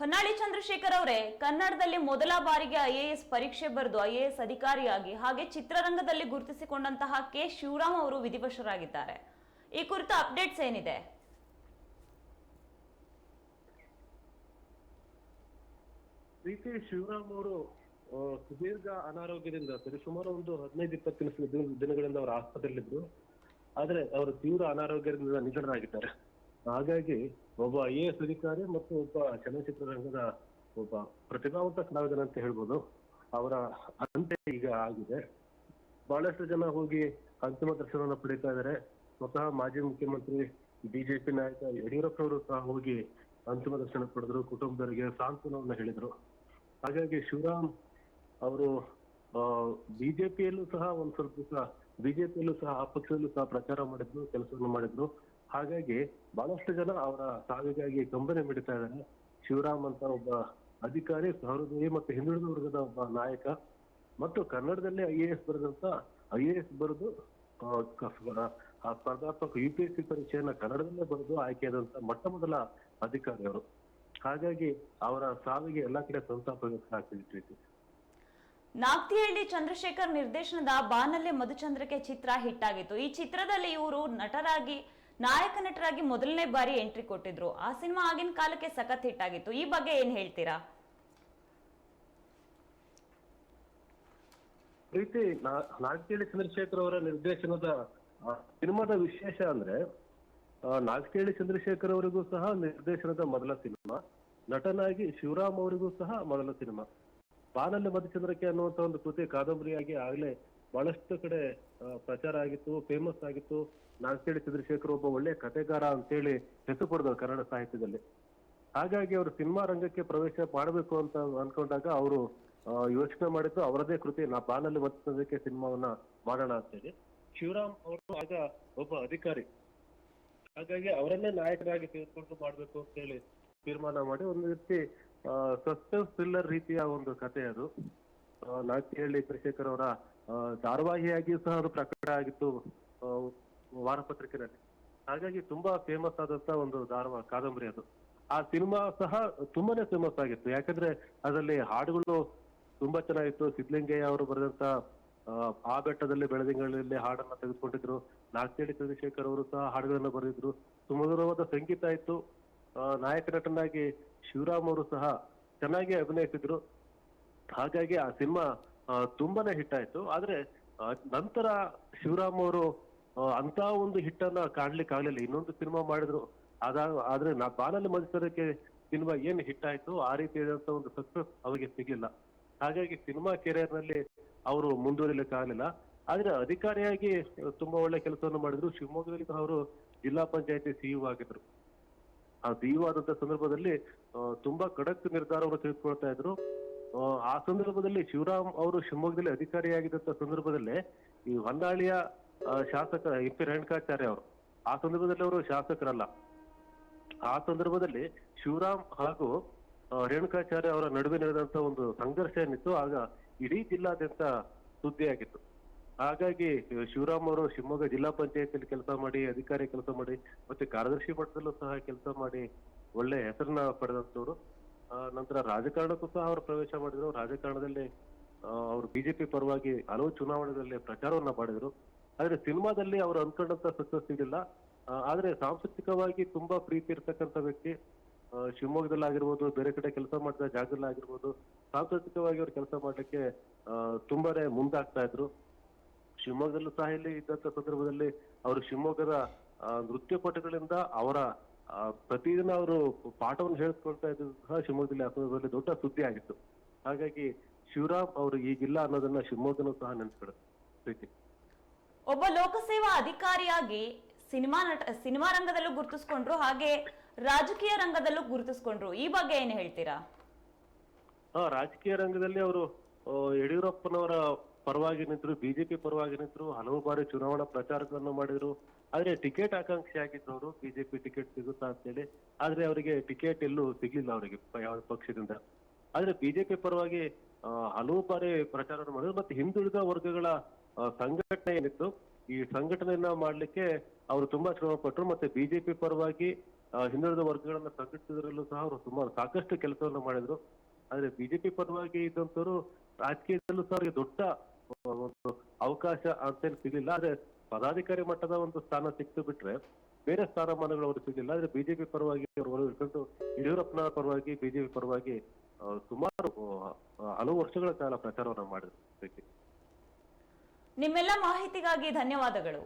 ಹೊನ್ನಾಳಿ ಚಂದ್ರಶೇಖರ್ ಅವರೇ, ಕನ್ನಡದಲ್ಲಿ ಮೊದಲ ಬಾರಿಗೆ ಐಎಎಸ್ ಪರೀಕ್ಷೆ ಬರೆದು ಐಎಎಸ್ ಅಧಿಕಾರಿಯಾಗಿ ಹಾಗೆ ಚಿತ್ರರಂಗದಲ್ಲಿ ಗುರುತಿಸಿಕೊಂಡಂತಹ ಕೆ. ಶಿವರಾಮ್ ಅವರು ವಿಧಿವಶರಾಗಿದ್ದಾರೆ. ಈ ಕುರಿತ ಅಪ್ಡೇಟ್ಸ್ ಏನಿದೆ? ಕೆ. ಶಿವರಾಮ್ ಅವರು ಸುದೀರ್ಘ ಅನಾರೋಗ್ಯದಿಂದ, ಸರಿ, ಸುಮಾರು ಒಂದು ಹದಿನೈದು, ಇಪ್ಪತ್ತು ದಿನಗಳಿಂದ ಅವರು ಆಸ್ಪತ್ರೆಯಲ್ಲಿದ್ದರು. ಆದರೆ ಅವರು ತೀವ್ರ ಅನಾರೋಗ್ಯದಿಂದ ನಿಧನರಾಗಿದ್ದಾರೆ. ಹಾಗಾಗಿ ಒಬ್ಬ ಐ ಅಧಿಕಾರಿ ಮತ್ತು ಒಬ್ಬ ಚಲನಚಿತ್ರರಂಗದ ಒಬ್ಬ ಪ್ರತಿಭಾವಂತ ಕಲಾವಿದನ ಅಂತ ಹೇಳ್ಬೋದು. ಅವರ ಅಂತ್ಯ ಈಗ ಆಗಿದೆ. ಬಹಳಷ್ಟು ಜನ ಹೋಗಿ ಅಂತಿಮ ದರ್ಶನವನ್ನು ಪಡೀತಾ ಇದ್ದಾರೆ. ಸ್ವತಃ ಮಾಜಿ ಮುಖ್ಯಮಂತ್ರಿ, ಬಿಜೆಪಿ ನಾಯಕ ಯಡಿಯೂರಪ್ಪನವರು ಸಹ ಹೋಗಿ ಅಂತಿಮ ದರ್ಶನ ಪಡೆದ್ರು, ಕುಟುಂಬದವರಿಗೆ ಸಾಂತ್ವನವನ್ನು ಹೇಳಿದ್ರು. ಹಾಗಾಗಿ ಶಿವರಾಮ್ ಅವರು ಬಿಜೆಪಿಯಲ್ಲೂ ಸಹ ಒಂದ್ ಸ್ವಲ್ಪ ದಿವಸ, ಬಿಜೆಪಿಯಲ್ಲೂ ಸಹ ಆ ಪಕ್ಷದಲ್ಲೂ ಸಹ ಪ್ರಚಾರ ಮಾಡಿದ್ರು, ಕೆಲಸವನ್ನು ಮಾಡಿದ್ರು. ಹಾಗಾಗಿ ಬಹಳಷ್ಟು ಜನ ಅವರ ಸಾವಿಗಾಗಿ ಕಂಬನಿ ಮಿಡಿತಾ ಇದ್ದಾರೆ. ಶಿವರಾಮ್ ಅಂತ ಒಬ್ಬ ಅಧಿಕಾರಿ ಸಹೃದಯಿ ಮತ್ತು ಹಿಂದುಳಿದ ವರ್ಗದ ಒಬ್ಬ ನಾಯಕ ಮತ್ತು ಕನ್ನಡದಲ್ಲಿ ಐ ಎ ಎಸ್ ಬರೆದಂತ ಐ ಎ ಎಸ್ ಬರೆದು ಆ, ಸ್ಪರ್ಧಾತ್ಮಕ ಯು ಪಿ ಎಸ್ ಸಿ ಪರೀಕ್ಷೆಯನ್ನ ಕನ್ನಡದಲ್ಲೇ ಬರೆದು ಆಯ್ಕೆಯಾದಂತ ಮೊಟ್ಟ ಮೊದಲ ಅಧಿಕಾರಿ ಅವರು. ಹಾಗಾಗಿ ಅವರ ಸಾವಿಗೆ ಎಲ್ಲಾ ಕಡೆ ಸಂತಾಪ ವ್ಯಕ್ತ ಆಗ್ತಿದೆ. ನಾಗ್ತಿಹಳ್ಳಿ ಚಂದ್ರಶೇಖರ್ ನಿರ್ದೇಶನದ ಬಾನಲ್ಲೆ ಮಧುಚಂದ್ರಕ್ಕೆ ಚಿತ್ರ ಹಿಟ್ ಆಗಿತ್ತು. ಈ ಚಿತ್ರದಲ್ಲಿ ಇವರು ನಟರಾಗಿ ನಾಯಕ ನಟರಾಗಿ ಮೊದಲನೇ ಬಾರಿ ಎಂಟ್ರಿ ಕೊಟ್ಟಿದ್ರು. ಆ ಸಿನಿಮಾ ಆಗಿನ ಕಾಲಕ್ಕೆ ಸಖತ್ ಹಿಟ್ ಆಗಿತ್ತು. ಈ ಬಗ್ಗೆ ಏನ್ ಹೇಳ್ತೀರಾ? ಪ್ರೀತಿ ನಾಲ್ಕೇಳಿ ಚಂದ್ರಶೇಖರ್ ಅವರ ನಿರ್ದೇಶನದ ಸಿನಿಮಾದ ವಿಶೇಷ ಅಂದ್ರೆ ನಾಗತಿಹಳ್ಳಿ ಚಂದ್ರಶೇಖರ್ ಅವರಿಗೂ ಸಹ ನಿರ್ದೇಶನದ ಮೊದಲ ಸಿನಿಮಾ, ನಟನಾಗಿ ಶಿವರಾಮ್ ಅವರಿಗೂ ಸಹ ಮೊದಲ ಸಿನಿಮಾ. ಬಾನಲ್ಲಿ ಮಧುಚಂದ್ರಕ್ಕೆ ಅನ್ನುವಂತ ಒಂದು ಕೃತಿ ಕಾದಂಬರಿಯಾಗಿ ಆಗ್ಲೇ ಬಹಳಷ್ಟು ಕಡೆ ಪ್ರಚಾರ ಆಗಿತ್ತು ಫೇಮಸ್ ಆಗಿತ್ತು. ನಾಗತಿಹಳ್ಳಿ ಚಂದ್ರಶೇಖರ್ ಒಬ್ಬ ಒಳ್ಳೆ ಕಥೆಗಾರ ಅಂತೇಳಿ ಹೆಸರು ಪಡೆದವರು ಕನ್ನಡ ಸಾಹಿತ್ಯದಲ್ಲಿ. ಹಾಗಾಗಿ ಅವರು ಸಿನಿಮಾ ರಂಗಕ್ಕೆ ಪ್ರವೇಶ ಮಾಡಬೇಕು ಅಂತ ಅನ್ಕೊಂಡಾಗ ಅವರು ಯೋಚನೆ ಮಾಡಿದ್ದು ಅವರದೇ ಕೃತಿ ನಾ ಬಾನಲ್ಲಿ ಮತ್ತೊಂದಕ್ಕೆ ಸಿನಿಮಾವನ್ನ ಮಾಡೋಣ ಅಂತೇಳಿ. ಶಿವರಾಮ್ ಅವರು ಆಗ ಒಬ್ಬ ಅಧಿಕಾರಿ. ಹಾಗಾಗಿ ಅವರನ್ನೇ ನಾಯಕರಾಗಿ ತೆಗೆದುಕೊಂಡು ಮಾಡ್ಬೇಕು ಅಂತ ಹೇಳಿ ತೀರ್ಮಾನ ಮಾಡಿ ಒಂದು ರೀತಿ ಸಸ್ಪೆನ್ಸ್ ಥ್ರಿಲ್ಲರ್ ರೀತಿಯ ಒಂದು ಕಥೆ ಅದು. ಆ, ನಾಟ್ಯಹಳ್ಳಿ ಚಂದ್ರಶೇಖರ್ ಅವರ ಆ, ಧಾರಾವಾಹಿಯಾಗಿಯೂ ಸಹ ಅದು ಪ್ರಕಟ ಆಗಿತ್ತು ವಾರಪತ್ರಿಕೆಯಲ್ಲಿ. ಹಾಗಾಗಿ ತುಂಬಾ ಫೇಮಸ್ ಆದಂತ ಒಂದು ಧಾರವಾಹ ಕಾದಂಬರಿ ಅದು. ಆ ಸಿನಿಮಾ ಸಹ ತುಂಬಾನೇ ಫೇಮಸ್ ಆಗಿತ್ತು. ಯಾಕಂದ್ರೆ ಅದರಲ್ಲಿ ಹಾಡುಗಳು ತುಂಬಾ ಚೆನ್ನಾಗಿತ್ತು. ಸಿದ್ಧಲಿಂಗಯ್ಯ ಅವರು ಬರೆದಂತ ಆ, ಬೆಟ್ಟದಲ್ಲಿ ಬೆಳದಿಂಗಳಲ್ಲಿ ಹಾಡನ್ನ ತೆಗೆದುಕೊಂಡಿದ್ರು. ನಾಗ್ತಿಹಳ್ಳಿ ಚಂದ್ರಶೇಖರ್ ಅವರು ಸಹ ಹಾಡುಗಳನ್ನ ಬರೆದಿದ್ರು. ಸುಮಧುರವಾದ ಸಂಗೀತ ಇತ್ತು. ನಾಯಕ ನಟನಾಗಿ ಶಿವರಾಮ್ ಅವರು ಸಹ ಚೆನ್ನಾಗಿ ಅಭಿನಯಿಸಿದ್ರು. ಹಾಗಾಗಿ ಆ ಸಿನಿಮಾ ತುಂಬಾನೇ ಹಿಟ್ ಆಯ್ತು. ಆದ್ರೆ ನಂತರ ಶಿವರಾಮ್ ಅವರು ಅಂತ ಒಂದು ಹಿಟ್ ಅನ್ನ ಕಾಣ್ಲಿಕ್ಕೆ ಆಗ್ಲಿಲ್ಲ. ಇನ್ನೊಂದು ಸಿನಿಮಾ ಮಾಡಿದ್ರು. ಅದ ಆದ್ರೆ ನಾ ಬಾನಲ್ಲಿ ಮನುಷ್ಯರಕ್ಕೆ ಸಿನಿಮಾ ಏನ್ ಹಿಟ್ ಆಯ್ತು, ಆ ರೀತಿಯಾದಂತ ಒಂದು ಸಕ್ಸಸ್ ಅವರಿಗೆ ಸಿಗಲಿಲ್ಲ. ಹಾಗಾಗಿ ಸಿನಿಮಾ ಕೆರಿಯರ್ನಲ್ಲಿ ಅವರು ಮುಂದುವರಿಲಿಕ್ಕೆ ಆಗಲಿಲ್ಲ. ಆದ್ರೆ ಅಧಿಕಾರಿಯಾಗಿ ತುಂಬಾ ಒಳ್ಳೆ ಕೆಲಸವನ್ನು ಮಾಡಿದ್ರು. ಶಿವಮೊಗ್ಗದಲ್ಲಿ ಅವರು ಜಿಲ್ಲಾ ಪಂಚಾಯತಿ ಸಿಇಒ ಆಗಿದ್ರು. ಆ ಸಿಇಒ ಆದಂತ ಸಂದರ್ಭದಲ್ಲಿ ತುಂಬಾ ಖಡಕ್ ನಿರ್ಧಾರವನ್ನು ತೆಗೆದುಕೊಳ್ತಾ ಇದ್ರು. ಆ, ಸಂದರ್ಭದಲ್ಲಿ ಶಿವರಾಮ್ ಅವರು ಶಿವಮೊಗ್ಗದಲ್ಲಿ ಅಧಿಕಾರಿಯಾಗಿದ್ದಂತ ಸಂದರ್ಭದಲ್ಲಿ ಈ ಹೊಂದಾಳಿಯ ಶಾಸಕ ಎಂ ಪಿ ರೇಣುಕಾಚಾರ್ಯ ಅವರು ಆ ಸಂದರ್ಭದಲ್ಲಿ ಅವರು ಶಾಸಕರಲ್ಲ. ಆ ಸಂದರ್ಭದಲ್ಲಿ ಶಿವರಾಮ್ ಹಾಗೂ ರೇಣುಕಾಚಾರ್ಯ ಅವರ ನಡುವೆ ನಡೆದಂತ ಒಂದು ಸಂಘರ್ಷ ಏನಿತ್ತು ಆಗ ಇಡೀ ಜಿಲ್ಲಾದ್ಯಂತ ಸುದ್ದಿಯಾಗಿತ್ತು. ಹಾಗಾಗಿ ಶಿವರಾಮ್ ಅವರು ಶಿವಮೊಗ್ಗ ಜಿಲ್ಲಾ ಪಂಚಾಯತಿಯಲ್ಲಿ ಕೆಲಸ ಮಾಡಿ ಅಧಿಕಾರಿ ಕೆಲಸ ಮಾಡಿ ಮತ್ತೆ ಕಾರ್ಯದರ್ಶಿ ಮಟ್ಟದಲ್ಲೂ ಸಹ ಕೆಲಸ ಮಾಡಿ ಒಳ್ಳೆ ಹೆಸರನ್ನ ಪಡೆದಂತವ್ರು ನಂತರ ರಾಜಕಾರಣಕ್ಕೂ ಸಹ ಅವರು ಪ್ರವೇಶ ಮಾಡಿದ್ರು. ರಾಜಕಾರಣದಲ್ಲಿ ಅವರು ಬಿಜೆಪಿ ಪರವಾಗಿ ಹಲವು ಚುನಾವಣೆಗಳಲ್ಲಿ ಪ್ರಚಾರವನ್ನ ಮಾಡಿದ್ರು. ಆದ್ರೆ ಸಿನಿಮಾದಲ್ಲಿ ಅವರು ಅನ್ಕೊಂಡಂತ ಸಕ್ಸಸ್ ಸಿಗಲಿಲ್ಲ ಆದ್ರೆ ಸಾಂಸ್ಕೃತಿಕವಾಗಿ ತುಂಬಾ ಪ್ರೀತಿ ಇರ್ತಕ್ಕಂಥ ವ್ಯಕ್ತಿ. ಶಿವಮೊಗ್ಗದಲ್ಲಿ ಆಗಿರ್ಬೋದು ಬೇರೆ ಕಡೆ ಕೆಲಸ ಮಾಡಿದ ಜಾಗದಲ್ಲಿ ಆಗಿರ್ಬೋದು ಸಾಂಸ್ಕೃತಿಕವಾಗಿ ಅವ್ರು ಕೆಲಸ ಮಾಡ್ಲಿಕ್ಕೆ ತುಂಬಾನೇ ಮುಂದಾಗ್ತಾ ಇದ್ರು. ಶಿವಮೊಗ್ಗದಲ್ಲೂ ಸಹ ಇಲ್ಲಿ ಇದ್ದಂತ ಸಂದರ್ಭದಲ್ಲಿ ಅವರು ಶಿವಮೊಗ್ಗದ ಆ, ನೃತ್ಯ ಪಟುಗಳಿಂದ ಅವರ ಪ್ರತಿದಿನ ಅವರು ಪಾಠವನ್ನು ಹೇಳಿಕೊಡ್ತಾ ಇದ್ದು ಸಹ ಶಿವಮೊಗ್ಗದಲ್ಲಿ ಆ ಸಂದರ್ಭದಲ್ಲಿ ದೊಡ್ಡ ಸುದ್ದಿ ಆಗಿತ್ತು. ಹಾಗಾಗಿ ಶಿವರಾಮ್ ಅವರು ಈಗಿಲ್ಲ ಅನ್ನೋದನ್ನ ಶಿವಮೊಗ್ಗನೂ ಸಹ ನೆನಪಿಡುತ್ತೆ ಪ್ರೀತಿ. ಒಬ್ಬ ಲೋಕಸೇವಾ ಅಧಿಕಾರಿಯಾಗಿ ಸಿನಿಮಾ ನಟ ಸಿನಿಮಾ ರಂಗದಲ್ಲೂ ಗುರುತಿಸ್ಕೊಂಡ್ರು ಹಾಗೆ ರಾಜಕೀಯ ರಂಗದಲ್ಲೂ ಗುರುತಿಸ್ಕೊಂಡ್ರು. ಈ ಬಗ್ಗೆ ಏನ್ ಹೇಳ್ತೀರಾ? ಹಾ ರಾಜಕೀಯ ರಂಗದಲ್ಲಿ ಅವರು ಯಡಿಯೂರಪ್ಪನವರ ಪರವಾಗಿ ನಿಂತರು ಬಿಜೆಪಿ ಪರವಾಗಿ ನಿಂತರು ಹಲವು ಬಾರಿ ಚುನಾವಣಾ ಪ್ರಚಾರಗಳನ್ನು ಮಾಡಿದ್ರು. ಆದ್ರೆ ಟಿಕೆಟ್ ಆಕಾಂಕ್ಷಿ ಆಗಿದ್ದವರು ಬಿಜೆಪಿ ಟಿಕೆಟ್ ಸಿಗುತ್ತಾ ಅಂತೇಳಿ, ಆದ್ರೆ ಅವರಿಗೆ ಟಿಕೆಟ್ ಎಲ್ಲೂ ಸಿಗ್ಲಿಲ್ಲ ಅವರಿಗೆ ಯಾವ ಪಕ್ಷದಿಂದ. ಆದ್ರೆ ಬಿಜೆಪಿ ಪರವಾಗಿ ಹಲವು ಬಾರಿ ಪ್ರಚಾರ ಮಾಡಿದ್ರು. ಮತ್ತೆ ಹಿಂದುಳಿದ ವರ್ಗಗಳ ಸಂಘಟನೆ ಏನಿತ್ತು, ಈ ಸಂಘಟನೆಯನ್ನ ಮಾಡ್ಲಿಕ್ಕೆ ಅವರು ತುಂಬಾ ಶ್ರಮ ಪಟ್ಟರು ಮತ್ತೆ ಬಿಜೆಪಿ ಪರವಾಗಿ ಹಿಂದುಳಿದ ವರ್ಗಗಳನ್ನ ಸಂಘಟಿಸಿದ್ರಲ್ಲೂ ಸಹ ಅವರು ಸುಮಾರು ಸಾಕಷ್ಟು ಕೆಲಸವನ್ನು ಮಾಡಿದ್ರು. ಆದ್ರೆ ಬಿಜೆಪಿ ಪರವಾಗಿ ಇದ್ದಂತವರು ರಾಜಕೀಯದಲ್ಲೂ ಸಹ ಅವರಿಗೆ ದೊಡ್ಡ ಒಂದು ಅವಕಾಶ ಅಂತೇಳಿ ಸಿಗ್ಲಿಲ್ಲ. ಆದ್ರೆ ಪದಾಧಿಕಾರಿ ಮಟ್ಟದ ಒಂದು ಸ್ಥಾನ ಸಿಕ್ತು ಬಿಟ್ರೆ ಬೇರೆ ಸ್ಥಾನಮಾನಗಳು ಅವರು ಸಿಗಲಿಲ್ಲ. ಆದ್ರೆ ಬಿಜೆಪಿ ಪರವಾಗಿ ಅವರು ಇಟ್ಕೊಂಡು ಯಡಿಯೂರಪ್ಪನ ಪರವಾಗಿ ಬಿಜೆಪಿ ಪರವಾಗಿ ಸುಮಾರು ಹಲವು ವರ್ಷಗಳ ಕಾಲ ಪ್ರಚಾರವನ್ನು ಮಾಡಿದ್ರು. ನಿಮ್ಮೆಲ್ಲ ಮಾಹಿತಿಗಾಗಿ ಧನ್ಯವಾದಗಳು.